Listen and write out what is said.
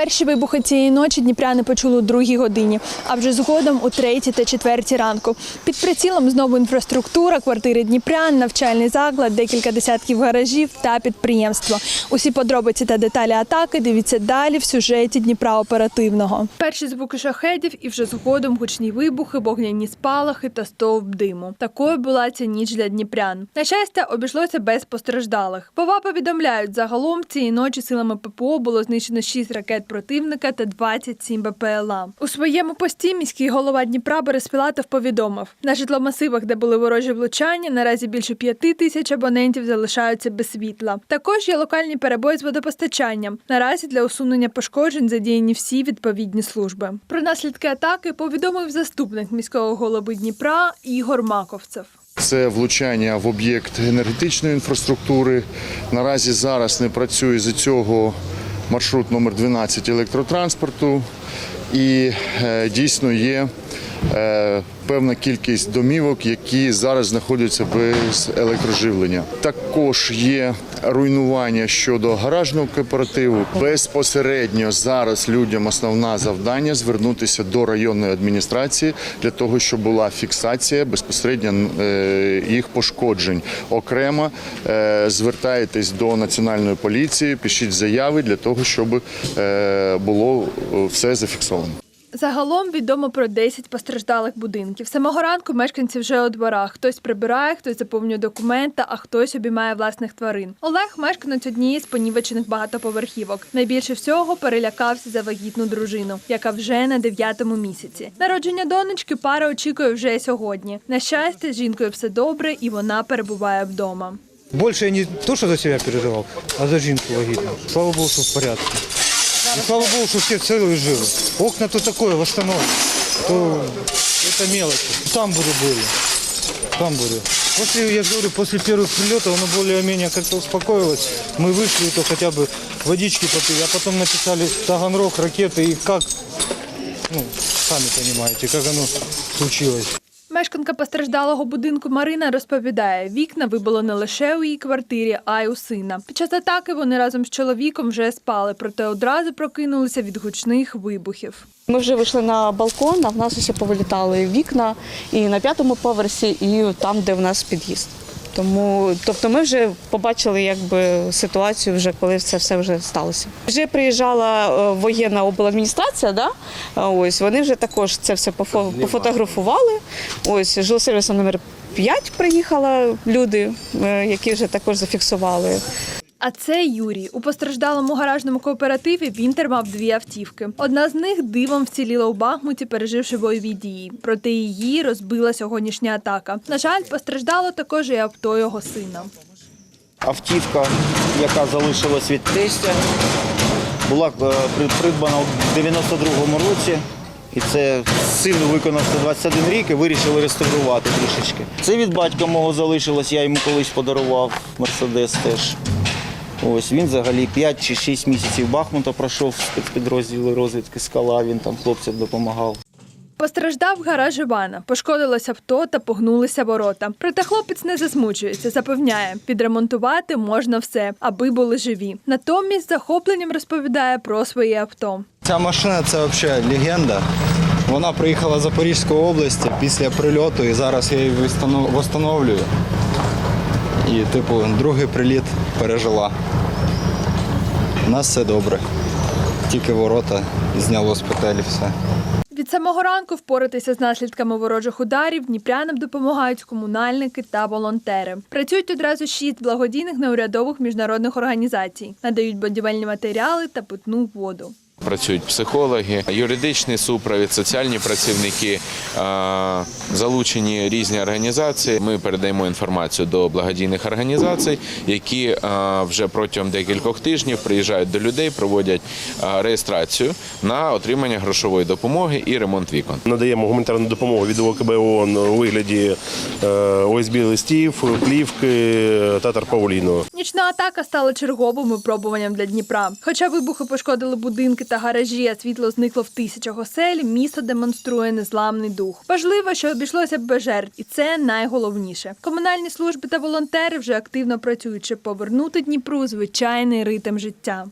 Перші вибухи цієї ночі дніпряни почули у другій годині, а вже згодом у третій та четвертій ранку. Під прицілом знову інфраструктура, квартири дніпрян, навчальний заклад, декілька десятків гаражів та підприємства. Усі подробиці та деталі атаки дивіться далі в сюжеті Дніпра оперативного. Перші звуки шахедів і вже згодом гучні вибухи, вогняні спалахи та стовп диму. Такою була ця ніч для дніпрян. На щастя, обійшлося без постраждалих. Пова повідомляють, загалом цієї ночі силами ППО було знищено 6 ракет противника та 27 БПЛА. У своєму пості міський голова Дніпра Борис Пілатов повідомив: на житломасивах, де були ворожі влучання, наразі більше п'яти тисяч абонентів залишаються без світла. Також є локальні перебої з водопостачанням. Наразі для усунення пошкоджень задіяні всі відповідні служби. Про наслідки атаки повідомив заступник міського голови Дніпра Ігор Маковцев. Це влучання в об'єкт енергетичної інфраструктури. Наразі зараз не працює з цього маршрут номер 12 електротранспорту. І е, дійсно є е, певна кількість домівок, які зараз знаходяться без електроживлення. Також є руйнування щодо гаражного кооперативу. Безпосередньо зараз людям основне завдання звернутися до районної адміністрації для того, щоб була фіксація безпосередньо е, їх пошкоджень. Окремо е, звертайтесь до національної поліції, пишіть заяви для того, щоб е, було все зафіксовано. Загалом відомо про 10 постраждалих будинків. Самого ранку мешканці вже у дворах. Хтось прибирає, хтось заповнює документи, а хтось обіймає власних тварин. Олег мешканець однієї з понівечених багатоповерхівок. Найбільше всього перелякався за вагітну дружину, яка вже на дев'ятому місяці. Народження донечки пара очікує вже сьогодні. На щастя, з жінкою все добре, і вона перебуває вдома. Больше я не то, что за себя переживал, а за жінку вагітну. Слава Богу, что в порядке. И слава Богу, что все целые и живы. Окна то такое восстановлено, то это мелочи. Тамбуры были. Тамбуры. После, я же говорю, после первых прилетов оно более-менее как-то успокоилось. Мы вышли, то хотя бы водички попили, а потом написали Таганрог, ракеты и как, ну, сами понимаете, как оно случилось. Мешканка постраждалого будинку Марина розповідає, вікна вибило не лише у її квартирі, а й у сина. Під час атаки вони разом з чоловіком вже спали, проте одразу прокинулися від гучних вибухів. Ми вже вийшли на балкон, а в нас усі повилітали вікна і на п'ятому поверсі, і там, де в нас під'їзд. Тому, тобто, ми вже побачили якби ситуацію, вже коли це все вже сталося. Вже приїжджала е, воєнна обладміністрація, да? Ось вони вже також це все пофо- пофотографували. Ось жилсервісом номер 5 приїхала люди, е, які вже також зафіксували. А це Юрій. У постраждалому гаражному кооперативі Вінтер мав дві автівки. Одна з них дивом вціліла у Бахмуті, переживши бойові дії. Проте її розбила сьогоднішня атака. На жаль, постраждало також і авто його сина. автівка, яка залишилась від тестя, була е, придбана у 92-му році. І це сину виконався 21 рік і вирішили реставрувати трішечки. Це від батька мого залишилось, я йому колись подарував Мерседес теж. Ось він взагалі 5 чи 6 місяців Бахмута пройшов спецпідрозділи розвідки скала, він там хлопцям допомагав. Постраждав гараж Івана, пошкодилось авто та погнулися ворота. Проте хлопець не засмучується, запевняє, підремонтувати можна все, аби були живі. Натомість захопленням розповідає про своє авто. Ця машина це взагалі легенда. Вона приїхала з Запорізької області після прильоту і зараз я її встановлюю. І, типу, другий приліт пережила. У нас все добре. Тільки ворота зняло з петелі все. Від самого ранку впоратися з наслідками ворожих ударів дніпрянам допомагають комунальники та волонтери. Працюють одразу шість благодійних неурядових міжнародних організацій, надають будівельні матеріали та питну воду. Працюють психологи, юридичний супровід, соціальні працівники, е, залучені різні організації. Ми передаємо інформацію до благодійних організацій, які е, вже протягом декількох тижнів приїжджають до людей, проводять е, реєстрацію на отримання грошової допомоги і ремонт вікон. Надаємо гуманітарну допомогу від ОКБ ООН у вигляді ОСБ листів, плівки та тарпауліну. Нічна атака стала черговим випробуванням для Дніпра. Хоча вибухи пошкодили будинки та гаражі, а світло зникло в тисячах осель, місто демонструє незламний дух. Важливо, що обійшлося б без жертв, і це найголовніше. Комунальні служби та волонтери вже активно працюють, щоб повернути Дніпру звичайний ритм життя.